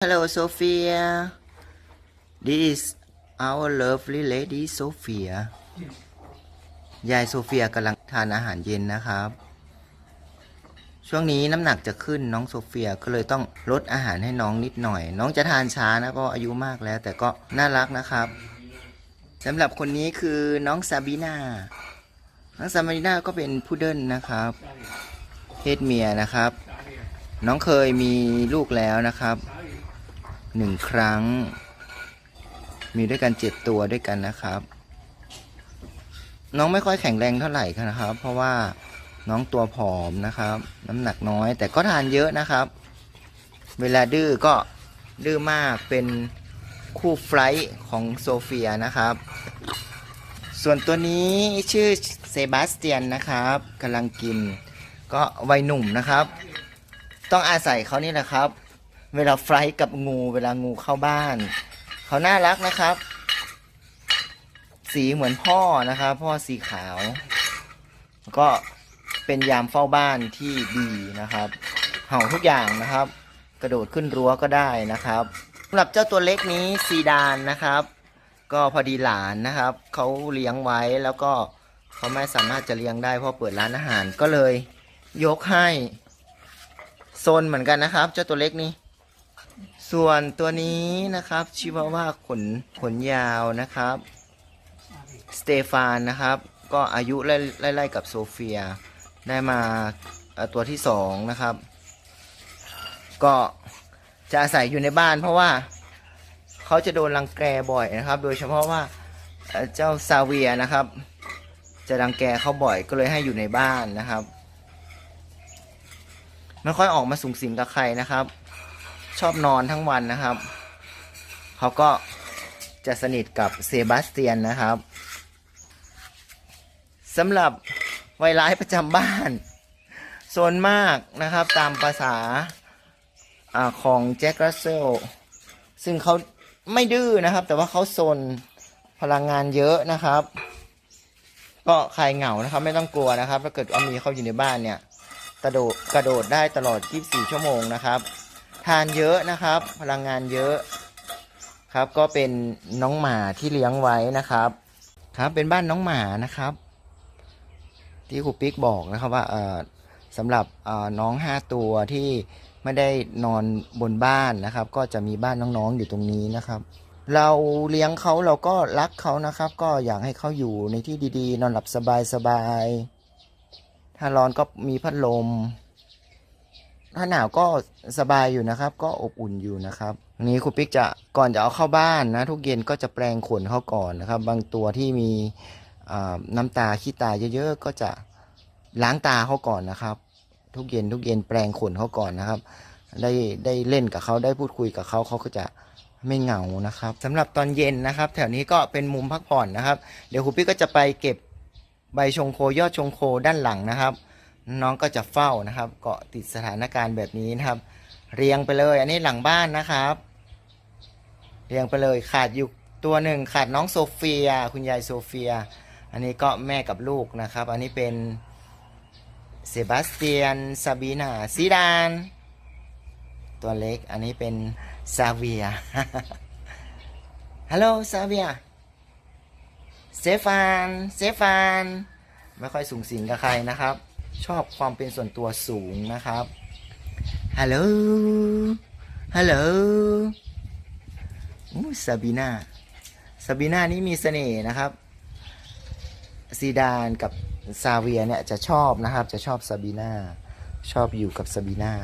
Hello, Sophia. This is our lovely lady Sophia. ยายโซเฟียกำลังทานอาหารเย็นนะครับ ช่วงนี้น้ำหนักจะขึ้นน้องโซเฟียก็เลยต้องลดอาหารให้น้องนิดหน่อย น้องจะทานช้านะเพราะอายุมากแล้ว แต่ก็น่ารักนะครับสำหรับคนนี้คือน้องซาบีนาน้องซาบีนาก็เป็นพุดเดิ้ลนะครับเพศเมียนะครับ น้องเคยมีลูกแล้วนะครับ หนึ่งครั้ง มีด้วยกันเจ็ดตัวด้วยกันนะครับ น้องไม่ค่อยแข็งแรงเท่าไหร่นะครับ เพราะว่าน้องตัวผอมนะครับ น้ำหนักน้อย แต่ก็ทานเยอะนะครับ เวลาดื้อก็ดื้อมากเป็นคู่ไฟล์ของโซเฟียนะครับ ส่วนตัวนี้ชื่อเซบาสเตียนนะครับกำลังกิน ก็วัยหนุ่มนะครับ ต้องอาศัยเขานี่แหละครับ เวลาไฟกับงู เวลางูเข้าบ้าน เขาน่ารักนะครับ สีเหมือนพ่อนะครับ พ่อสีขาว ก็เป็นยามเฝ้าบ้านที่ดีนะครับ เห่าทุกอย่างนะครับ กระโดดขึ้นรั้วก็ได้นะครับสำหรับเจ้าตัวเล็กนี้ซีดานนะครับ ก็พอดีหลานนะครับเขาเลี้ยงไว้แล้วก็เขาไม่สามารถจะเลี้ยงได้เพราะเปิดร้านอาหารก็เลย ยกให้โซนเหมือนกันนะครับ เจ้าตัวเล็กนี้ ส่วนตัวนี้นะครับชิวาว่าขนขนยาวนะครับสเตฟานนะครับ ก็อายุไล่ไล่ๆกับโซเฟีย ได้มาตัวที่สองนะครับ ก็จะอาศัยอยู่ในบ้านเพราะว่าเขาจะโดนรังแกบ่อยนะครับ โดยเฉพาะว่าเอ่อเจ้าซาเวียนะครับ จะรังแกเขาบ่อยก็เลยให้อยู่ในบ้านนะครับ ไม่ค่อยออกมาสูงสิงกับใครนะครับ ชอบนอนทั้งวันนะครับ เขาก็จะสนิทกับเซบาสเตียนนะครับสำหรับไวร้ายประจำบ้านโซนมากนะครับตามภาษาอของแจ็ครัสเซลซึ่งเขาไม่ดื้อนะครับ แต่ว่าเขาโซนพลังงานเยอะนะครับ ก็ใครเหงานะครับ ไม่ต้องกลัวนะครับ ถ้าเกิดว่ามีเขาอยู่ในบ้านเนี่ยกระโดดกระโดดได้ตลอด 24 ชั่วโมงนะครับ ทานเยอะนะครับ พลังงานเยอะครับ ก็เป็นน้องหมาที่เลี้ยงไว้นะครับ ครับเป็นบ้านน้องหมานะครับ ที่ครูปิ๊กบอกนะครับว่าเออสำหรับน้องห้าตัวที่ไม่ได้นอนบนบ้านนะครับ ก็จะมีบ้านน้องๆอยู่ตรงนี้นะครับ เราเลี้ยงเขาเราก็รักเขานะครับ ก็อยากให้เขาอยู่ในที่ดีๆ นอนหลับสบายๆถ้าร้อนก็มีพัดลม ถ้าหนาวก็สบายอยู่นะครับ ก็อบอุ่นอยู่นะครับนี้ครูปิ๊กจะก่อนจะเอาเข้าบ้านนะ ทุกเย็นก็จะแปรงขนเขาก่อนนะครับ บางตัวที่มีน้ำตาขี้ตาเยอะๆก็จะล้างตาเขาก่อนนะครับ ทุกเย็นทุกเย็นแปรงขนเขาก่อนนะครับ ได้ได้เล่นกับเขาได้พูดคุยกับเขาเขาก็จะไม่เหงานะครับสำหรับตอนเย็นนะครับ แถวนี้ก็เป็นมุมพักผ่อนนะครับ เดี๋ยวครูปิ๊กก็จะไปเก็บใบชงโคยอดชงโคด้านหลังนะครับ น้องก็จะเฝ้านะครับเกาะติดสถานการณ์แบบนี้นะครับ เรียงไปเลย อันนี้หลังบ้านนะครับ เรียงไปเลยขาดอยู่ตัวหนึ่งขาดน้องโซเฟีย คุณยายโซเฟีย อันนี้ก็แม่กับลูกนะครับ อันนี้เป็นเซบาสเตียนซาบีนาซีดาน ตัวเล็กอันนี้เป็นซาเวียฮัลโหลซาเวียเซฟานเซฟาน ไม่ค่อยสูงสิงกับใครนะครับ ชอบความเป็นส่วนตัวสูงนะครับ ฮัลโหล ฮัลโหลอู้ซาบีนาซาบีนานี่มีเสน่ห์นะครับ ซีดานกับซาเวียเนี่ยจะชอบนะครับ จะชอบซาบีนาชอบอยู่กับซาบีนา